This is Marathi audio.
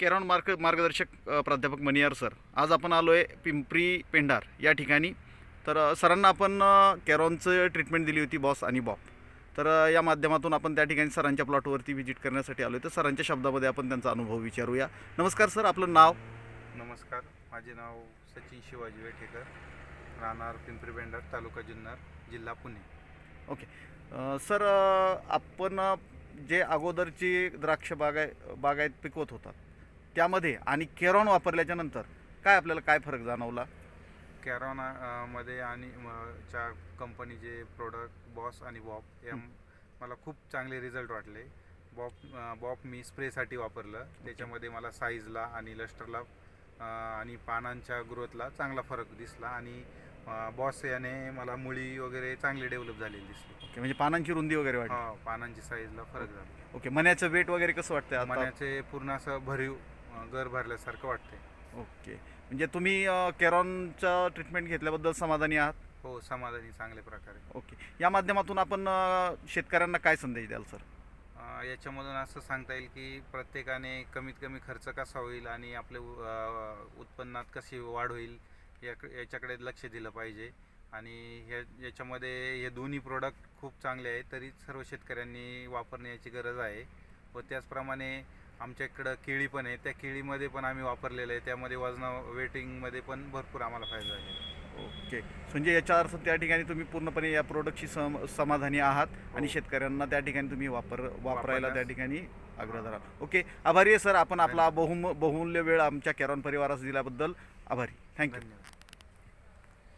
केरॉन मार्ग मार्गदर्शक प्राध्यापक मनियार सर. आज आपण आलो आहे पिंपरी पेंढार या ठिकाणी. तर सरांना आपण केरॉनचं ट्रीटमेंट दिली होती बॉस आणि बॉप तर या माध्यमातून आपण त्या ठिकाणी सरांच्या प्लॉटवरती व्हिजिट करण्यासाठी आलो आहे तर सरांच्या शब्दामध्ये आपण त्यांचा अनुभव विचारूया. नमस्कार सर आपलं नाव? नमस्कार. माझे नाव सचिन शिवाजी वेठेकर. राहणार पिंपरी बेंडर तालुका जुन्नर जिल्हा पुणे. अ, सर आपण जे अगोदरची द्राक्ष बागाय बागायत पिकवत होतात त्यामध्ये आणि केरॉन वापरल्याच्या नंतर काय आपल्याला काय फरक जाणवला? कॅरॉना अ, मध्ये आणि म, च्या कंपनीचे प्रोडक्ट बॉस आणि बॉप या मला खूप चांगले रिझल्ट वाटले. बॉप अ, बॉप मी स्प्रेसाठी वापरलं. त्याच्यामध्ये मला साईजला आणि लस्टरला आणि पानांच्या ग्रोथला चांगला फरक दिसला आणि अ, बॉस याने मला मुळी वगैरे चांगली डेव्हलप झालेली दिसली. ओके म्हणजे पानांची रुंदी वगैरे वाढली. हा, पानांची साईजला फरक झाला. ओके मण्याचं वेट वगैरे कसं वाटतंय आता? मण्याचे पूर्ण असं भरीव गर भरल्यासारखं वाटतंय. ओके. म्हणजे तुम्ही केरॉनचं ट्रीटमेंट घेतल्याबद्दल समाधानी आहात? हो समाधानी चांगल्या प्रकारे. ओके. या माध्यमातून आपण अ, शेतकऱ्यांना काय संदेश द्याल सर? अ, याच्यामधून असं सांगता येईल की प्रत्येकाने कमीत कमी खर्च कसा होईल आणि आपल्या उ- अ, उत्पन्नात कशी वाढ होईल याक याच्याकडे लक्ष दिलं पाहिजे. आणि ह्या याच्यामध्ये हे दोन्ही प्रोडक्ट खूप चांगले आहेत तरी सर्व शेतकऱ्यांनी वापरण्याची गरज आहे. व त्याचप्रमाणे आमच्या इकडं केळी पण आहे. त्या केळीमध्ये पण आम्ही वापरलेलं आहे. त्यामध्ये वजना वेटिंगमध्ये पण भरपूर आम्हाला फायदा झालेला आहे. ओके. म्हणजे याचा अर्थ त्या ठिकाणी तुम्ही पूर्णपणे या प्रोडक्टची सम समाधानी आहात आणि हो. शेतकऱ्यांना त्या ठिकाणी तुम्ही वापर वापरायला त्या ठिकाणी आग्रह धरा. ओके. आभारी आहे सर. आपण आपला बहुम बहुमूल्य वेळ आमच्या केरॉन परिवारास दिल्याबद्दल आभारी. थँक्यू. धन्यवाद.